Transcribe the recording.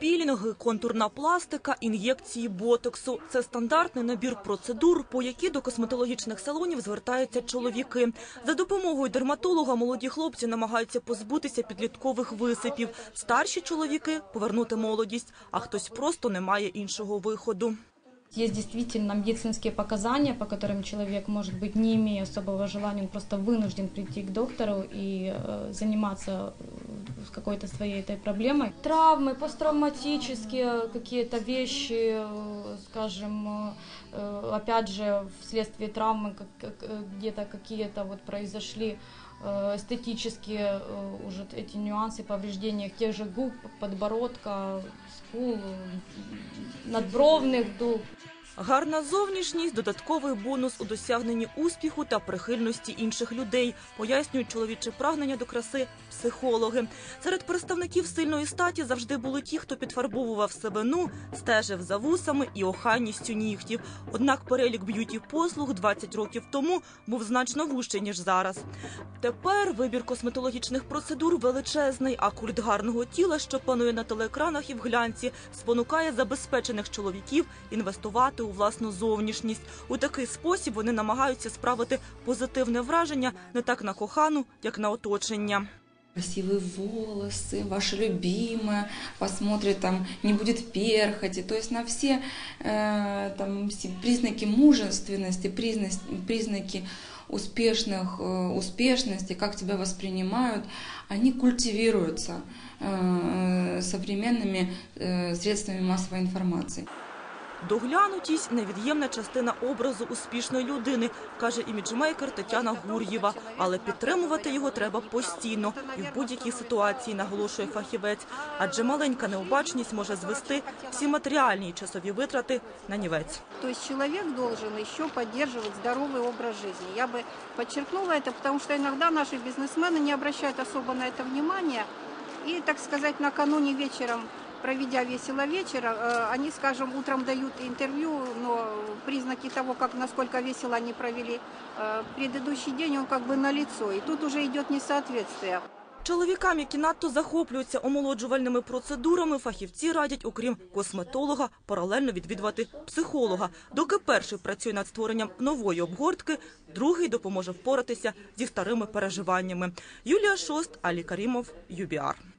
пілінги, контурна пластика, ін'єкції ботоксу. Це стандартний набір процедур, по які до косметологічних салонів звертаються чоловіки. За допомогою дерматолога молоді хлопці намагаються позбутися підліткових висипів. Старші чоловіки повернути молодість, а хтось просто не має іншого виходу. Есть действительно медицинские показания, по которым человек, может быть, не имея особого желания, он просто вынужден прийти к доктору и э, заниматься э, с какой-то своей этой проблемой. Травмы, посттравматические какие-то вещи, э, скажем, э, э, опять же, вследствие травмы как- как, э, где-то какие-то вот произошли э, эстетические э, уже эти нюансы повреждения тех же губ, подбородка, скул, э, надбровных дуб. Гарна зовнішність додатковий бонус у досягненні успіху та прихильності інших людей, пояснюють чоловіче прагнення до краси психологи. Серед представників сильної статі завжди були ті, хто підфарбовував себе, стежив за вусами і охайністю нігтів. Однак перелік б'юті послуг 20 років тому був значно вужчий ніж зараз. Тепер вибір косметологічних процедур величезний, а культ гарного тіла, що панує на телеекранах і в глянці, спонукає забезпечених чоловіків інвестувати у власну зовнішність. У такий спосіб вони намагаються справити позитивне враження не так на кохану, як на оточення. Красивые волосы, ваши любимые, посмотрит там, не будет перхоти, то есть на все э, там, все признаки мужественности, признас- признаки успешных, э, успешности, как тебя воспринимают, они культивируются э, современными э, средствами массовой інформації. Доглянутість невід'ємна частина образу успішної людини, каже іміджмейкер Тетяна Гур'єва. Але підтримувати його треба постійно і в будь-якій ситуації, наголошує фахівець. Адже маленька необачність може звести всі матеріальні і часові витрати на нівець. То есть человек должен еще поддерживать здоровый образ жизни. Я бы подчеркнула это, потому что иногда наши бизнесмены не обращают особо на это внимания. И, так сказать, накануне вечером, проведя весело вечер, э, они, скажем, утром дают интервью, но признаки того, как, насколько весело они провели э, предыдущий день, он как бы налицо. И тут уже идет несоответствие. Чоловікам, які надто захоплюються омолоджувальними процедурами, фахівці радять, окрім косметолога, паралельно відвідувати психолога. Доки перший працює над створенням нової обгортки, другий допоможе впоратися зі старими переживаннями. Юлія Шост, Алі Карімов, ЮБІАР.